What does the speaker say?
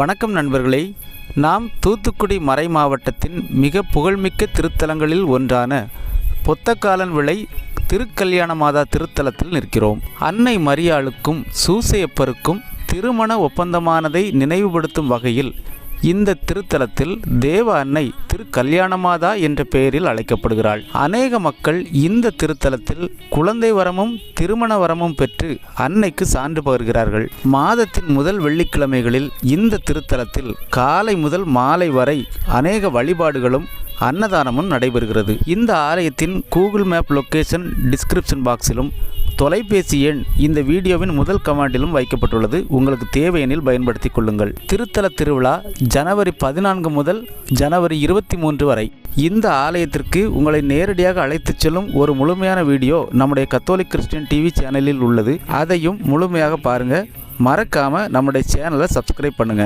வணக்கம் நண்பர்களே. நாம் தூத்துக்குடி மறை மாவட்டத்தின் மிக புகழ்மிக்க திருத்தலங்களில் ஒன்றான பொத்தக்காலன் விளை திருக்கல்யாண மாதா திருத்தலத்தில் நிற்கிறோம். அன்னை மரியாளுக்கும் சூசையப்பருக்கும் திருமண ஒப்பந்தமானதை நினைவுபடுத்தும் வகையில் இந்த திருத்தலத்தில் தேவ அன்னை திரு கல்யாணமாதா என்ற பெயரில் அழைக்கப்படுகிறாள். அநேக மக்கள் இந்த திருத்தலத்தில் குழந்தை வரமும் திருமண வரமும் பெற்று அன்னைக்கு சான்று பகர்கிறார்கள். மாதத்தின் முதல் வெள்ளிக்கிழமைகளில் இந்த திருத்தலத்தில் காலை முதல் மாலை வரை அநேக வழிபாடுகளும் அன்னதானமும் நடைபெறுகிறது. இந்த ஆலயத்தின் கூகுள் மேப் லொக்கேஷன் டிஸ்கிரிப்ஷன் பாக்ஸிலும் தொலைபேசி எண் இந்த வீடியோவின் முதல் கமாண்டிலும் வைக்கப்பட்டுள்ளது. உங்களுக்கு தேவையெனில் பயன்படுத்திக் கொள்ளுங்கள். திருத்தல திருவிழா ஜனவரி பதினான்கு முதல் ஜனவரி இருபத்தி மூன்று வரை. இந்த ஆலயத்திற்கு உங்களை நேரடியாக அழைத்துச் செல்லும் ஒரு முழுமையான வீடியோ நம்முடைய கத்தோலிக் கிறிஸ்டியன் டிவி சேனலில் உள்ளது. அதையும் முழுமையாக பாருங்க. மறக்காம நம்முடைய சேனலை சப்ஸ்கிரைப் பண்ணுங்க.